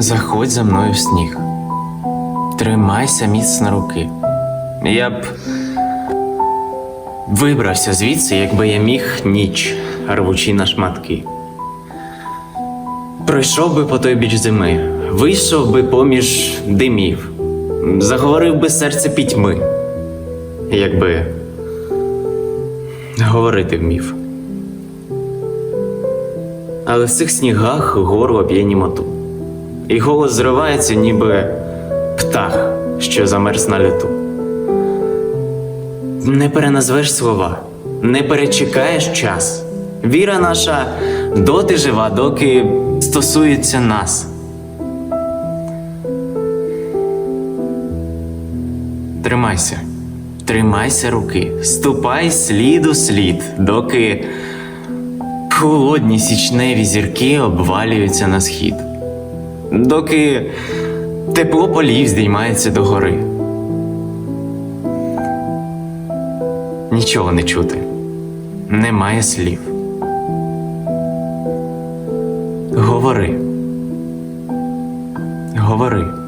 Заходь за мною в сніг. Тримайся міцно руки. Я б вибрався звідси, якби я міг ніч, рвучи на шматки. Пройшов би по той біч зими, вийшов би поміж димів, заговорив би серце пітьми, якби говорити вмів. Але в цих снігах горло п'є німоту, і голос зривається, ніби птах, що замерз на літу. Не переназвеш слова, не перечекаєш час. Віра наша доти жива, доки стосується нас. Тримайся, тримайся руки, ступай слід у слід, доки холодні січневі зірки обвалюються на схід, доки тепло полів здіймається догори. Нічого не чути, немає слів. Говори. Говори.